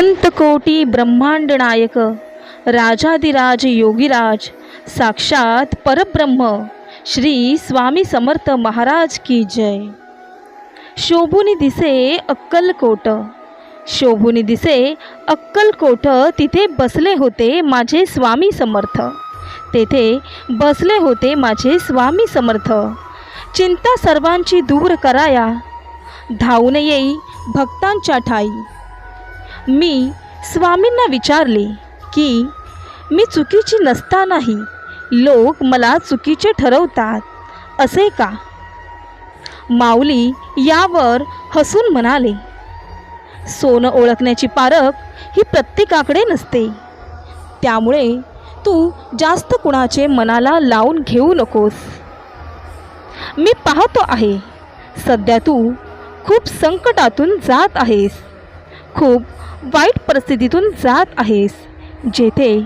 अनंत कोटी ब्रह्मांड नायक राजाधिराज योगीराज साक्षात परब्रह्म श्री स्वामी समर्थ महाराज की जय. शोभुनी दिसे अक्कलकोट शोभुनी दिसे अक्कलकोट तिथे बसले होते माझे स्वामी समर्थ. तेथे बसले होते माझे स्वामी समर्थ. चिंता सर्वांची दूर कराया. धावून येई भक्तांच्या ठाई. मी स्वामींना विचारले की मी चुकीची नसतानाही लोक मला चुकीचे ठरवतात असे का? माऊली यावर हसून म्हणाले सोनं ओळखण्याची पारख ही प्रत्येकाकडे नसते. त्यामुळे तू जास्त कुणाचे मनाला लावून घेऊ नकोस. मी पाहतो आहे सध्या तू खूप संकटातून जात आहेस. खूप वाईट परिस्थितीतून जात आहेस. जेथे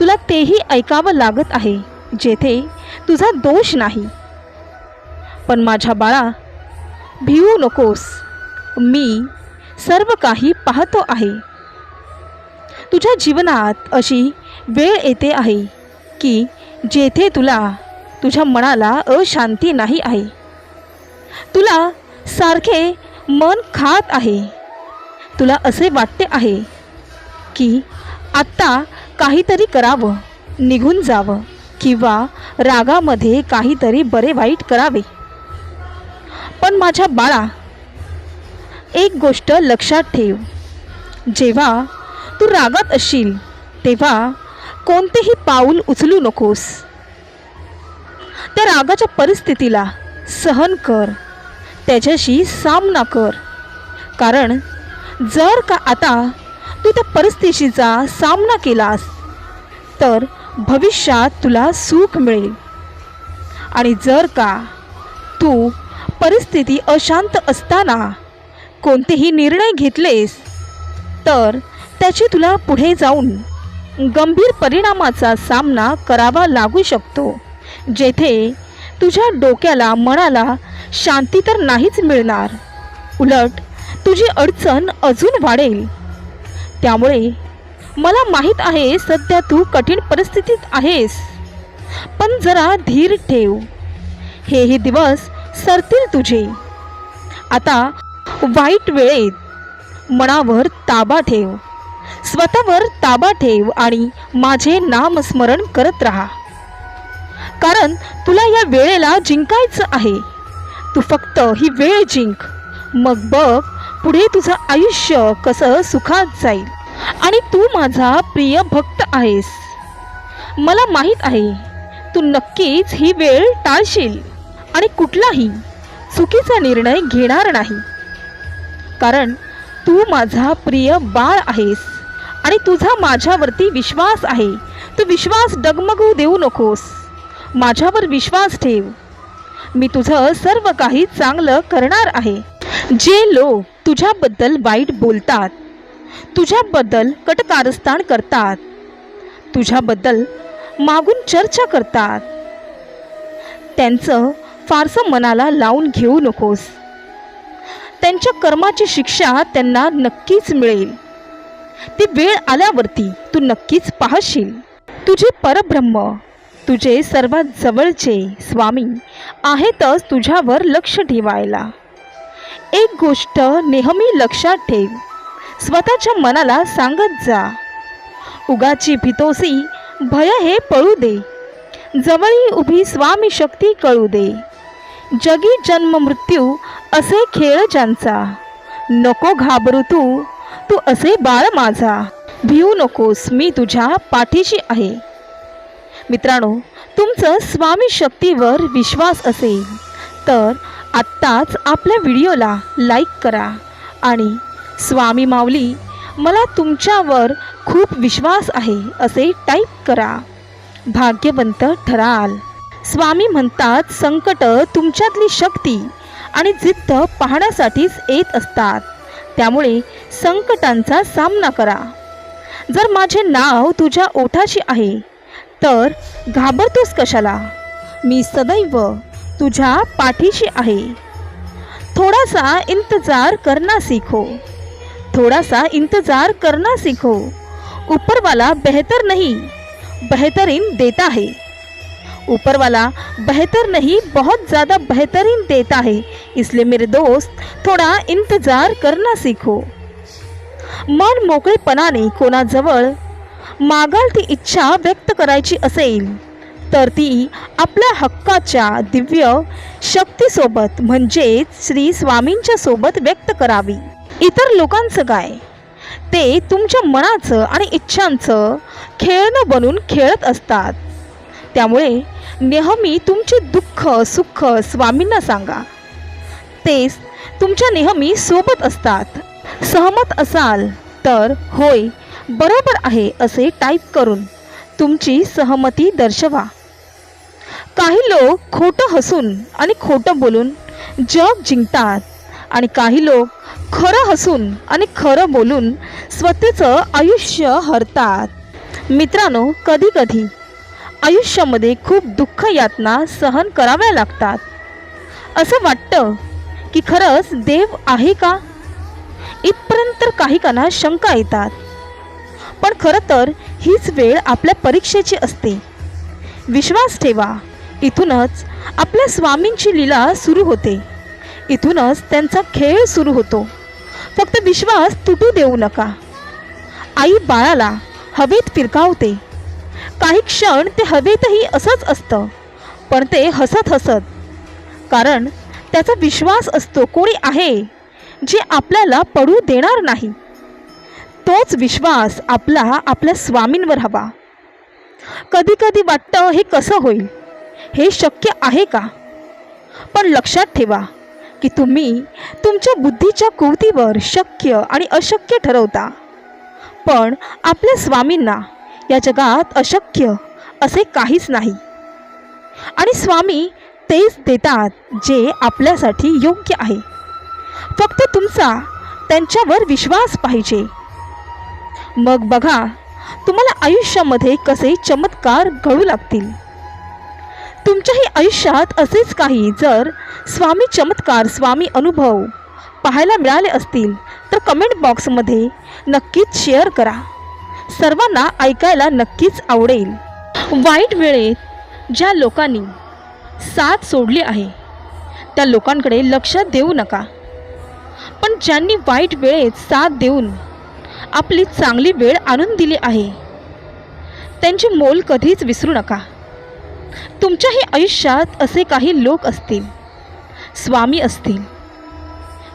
तुला तेही ऐकावं लागत आहे जेथे तुझा दोष नाही. पण माझ्या बाळा भिवू नकोस. मी सर्व काही पाहतो आहे. तुझ्या जीवनात अशी वेळ येते आहे की जेथे तुला तुझ्या मनाला अशांती नाही आहे. तुला सारखे मन खात आहे. तुला असे वाटते आहे की आत्ता काहीतरी करावं निघून जावं किंवा रागामध्ये काहीतरी बरे वाईट करावे. पण माझ्या बाळा एक गोष्ट लक्षात ठेव. जेव्हा तू रागात असशील तेव्हा कोणतेही पाऊल उचलू नकोस. त्या रागाच्या परिस्थितीला सहन कर. त्याच्याशी सामना कर. कारण जर का आता तू त्या परिस्थितीचा सामना केलास तर भविष्यात तुला सुख मिळेल. आणि जर का तू परिस्थिती अशांत असताना कोणतेही निर्णय घेतलेस तर त्याची तुला पुढे जाऊन गंभीर परिणामाचा सामना करावा लागू शकतो जेथे तुझ्या डोक्याला मनाला शांती तर नाहीच मिळणार. उलट तुझी अडचण अजून वाढेल. त्यामुळे मला माहीत आहे सध्या तू कठीण परिस्थितीत आहेस. पण जरा धीर ठेव. हेही दिवस सरतील तुझे. आता वाईट वेळेत मनावर ताबा ठेव. स्वतःवर ताबा ठेव आणि माझे नामस्मरण करत राहा. कारण तुला या वेळेला जिंकायचं आहे. तू फक्त ही वेळ जिंक. मग बघ पुढे तुझं आयुष्य कसं सुखात जाईल? आणि तू माझा प्रिय भक्त आहेस. मला माहीत आहे तू नक्कीच ही वेळ टाळशील आणि कुठलाही चुकीचा निर्णय घेणार नाही. कारण तू माझा प्रिय बाळ आहेस आणि तुझा माझ्यावरती विश्वास आहे. तू विश्वास डगमगू देऊ नकोस. माझ्यावर विश्वास ठेव. मी तुझं सर्व काही चांगलं करणार आहे. जे लोक तुझ्याबद्दल वाईट बोलतात तुझ्याबद्दल कटकारस्थान करतात तुझ्याबद्दल मागून चर्चा करतात. त्यांचं फारसं मनाला लावून घेऊ नकोस. त्यांच्या कर्माची शिक्षा त्यांना नक्कीच मिळेल. ती वेळ आल्यावरती तू नक्कीच पाहशील. तुझे परब्रह्म तुझे सर्वात जवळचे स्वामी आहेतच तुझ्यावर लक्ष ठेवायला. एक गोष्ट नेहमी लक्षात ठेव. स्वतःच्या मनाला सांगत जा. उगाची भितोसी भय हे पळू दे. जवळी उभी स्वामी शक्ती कळू दे. जगी जन्म मृत्यू असे खेळ ज्यांचा. नको घाबरू तू तू असे बाळ माझा. भिवू नकोस मी तुझ्या पाठीशी आहे. मित्रांनो तुमचं स्वामी शक्तीवर विश्वास असेल तर आत्ताच आपल्या व्हिडिओला लाईक करा. आणि स्वामी माऊली मला तुमच्यावर खूप विश्वास आहे असे टाईप करा. भाग्यवंत ठराल. स्वामी म्हणतात संकट तुमच्यातली शक्ती आणि जिद्द पाहण्यासाठीच येत असतात. त्यामुळे संकटांचा सामना करा. जर माझे नाव तुझ्या ओठाशी आहे तर घाबरतोस कशाला? मी सदैव तुझ्या पाठीशी आहे. थोडासा इंतजार करना सीखो. थोड़ा सा इंतजार करना सीखो. ऊपर वाला बेहतर नहीं बेहतरीन देता है ऊपर वाला बेहतर नहीं बहुत ज़्यादा बेहतरीन देता है इसलिए मेरे दोस्त थोडा इंतजार करना सीखो. मन मोकळेपणाने कोणाजवळ मागाल ती इच्छा व्यक्त करायची असेल तर ती आपल्या हक्काच्या दिव्य शक्तीसोबत म्हणजेच श्री स्वामींच्या सोबत व्यक्त करावी. इतर लोकांचं काय? ते तुमच्या मनाचं आणि इच्छांचं खेळणं बनून खेळत असतात. त्यामुळे नेहमी तुमचे दुःख सुख स्वामींना सांगा. तेच तुमच्या नेहमी सोबत असतात. सहमत असाल तर होय बरोबर आहे असे टाईप करून तुमची सहमती दर्शवा. काही लोक खोटं हसून आणि खोटं बोलून जग जिंकतात. आणि काही लोक खरं हसून आणि खरं बोलून स्वतःचं आयुष्य हरतात. मित्रांनो कधी कधी आयुष्यामध्ये खूप दुःख यातना सहन कराव्या लागतात. असं वाटतं की खरंच देव आहे का? इथपर्यंत तर काही काना शंका येतात. पण खरं तर हीच वेळ आपल्या परीक्षेची असते. विश्वास ठेवा. इथूनच आपल्या स्वामींची लीला सुरू होते. इथूनच त्यांचा खेळ सुरू होतो. फक्त विश्वास तुटू देऊ नका. आई बाळाला हवेत फिरकावते काही क्षण ते हवेतही असंच असतं पण ते हसत हसत. कारण त्याचा विश्वास असतो कोणी आहे जे आपल्याला पडू देणार नाही. तोच विश्वास आपला आपल्या स्वामींवर हवा. कधी कधी वाटतं हे कसं होईल? हे शक्य आहे का? पण लक्षात ठेवा की तुम्ही तुमच्या बुद्धीच्या कुवतीवर शक्य आणि अशक्य ठरवता. पण आपल्या स्वामींना या जगात अशक्य असे काहीच नाही. आणि स्वामी तेच देतात जे आपल्यासाठी योग्य आहे. फक्त तुमचा त्यांच्यावर विश्वास पाहिजे. मग बघा तुम्हाला आयुष्यामध्ये कसे चमत्कार घडू लागतील. तुमच्याही आयुष्यात असेच काही जर स्वामी चमत्कार स्वामी अनुभव पाहायला मिळाले असतील तर कमेंट बॉक्समध्ये नक्कीच शेअर करा. सर्वांना ऐकायला नक्कीच आवडेल. वाईट वेळेत ज्या लोकांनी साथ सोडली आहे त्या लोकांकडे लक्ष देऊ नका. पण ज्यांनी वाईट वेळेत साथ देऊन आपली चांगली वेळ आणून दिली आहे त्यांची मोल कधीच विसरू नका. तुमच्याही आयुष्यात असे काही लोक असतील स्वामी असतील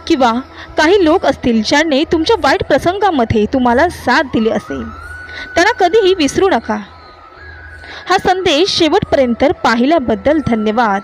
किंवा काही लोक असतील ज्यांनी तुमच्या वाईट प्रसंगामध्ये तुम्हाला साथ दिली असेल त्यांना कधीही विसरू नका. हा संदेश शेवटपर्यंत पाहिल्याबद्दल धन्यवाद.